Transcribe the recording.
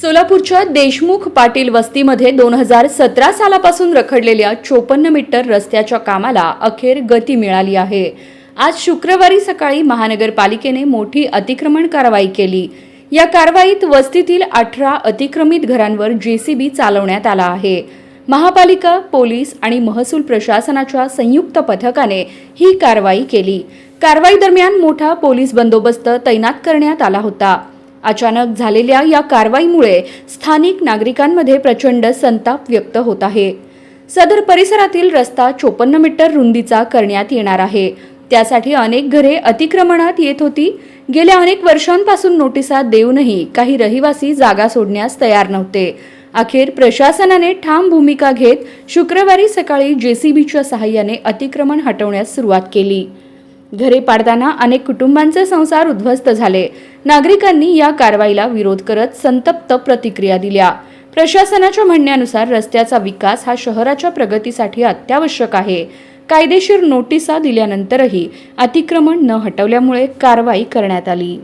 सोलापूरच्या देशमुख पाटील वस्तीमध्ये दोन हजार सतरा सालापासून रखडलेल्या चोपन्न मीटर रस्त्याच्या कामाला अखेर गती मिळाली आहे. आज शुक्रवारी सकाळी महानगरपालिकेने मोठी अतिक्रमण कारवाई केली. या कारवाईत वस्तीतील अठरा अतिक्रमित घरांवर जेसीबी चालवण्यात आला आहे. महापालिका पोलीस आणि महसूल प्रशासनाच्या संयुक्त पथकाने ही कारवाई केली. कारवाई दरम्यान मोठा पोलीस बंदोबस्त तैनात करण्यात आला होता. अचानक झालेल्या या कारवाईमुळे स्थानिक नागरिकांमध्ये प्रचंड संताप व्यक्त होत आहे. सदर परिसरातील रस्ता चोपन्न मीटर रुंदीचा करण्यात येणार आहे. त्यासाठी अनेक घरे अतिक्रमणात येत होती. गेल्या अनेक वर्षांपासून नोटिसा देऊनही काही रहिवासी जागा सोडण्यास तयार नव्हते. अखेर प्रशासनाने ठाम भूमिका घेत शुक्रवारी सकाळी जेसीबीच्या सहाय्याने अतिक्रमण हटवण्यास सुरुवात केली. घरे पाडताना अनेक कुटुंबांचे संसार उद्ध्वस्त झाले. नागरिकांनी या कारवाईला विरोध करत संतप्त प्रतिक्रिया दिल्या. प्रशासनाच्या म्हणण्यानुसार रस्त्याचा विकास हा शहराच्या प्रगतीसाठी अत्यावश्यक आहे. कायदेशीर नोटिसा दिल्यानंतरही अतिक्रमण न हटवल्यामुळे कारवाई करण्यात आली.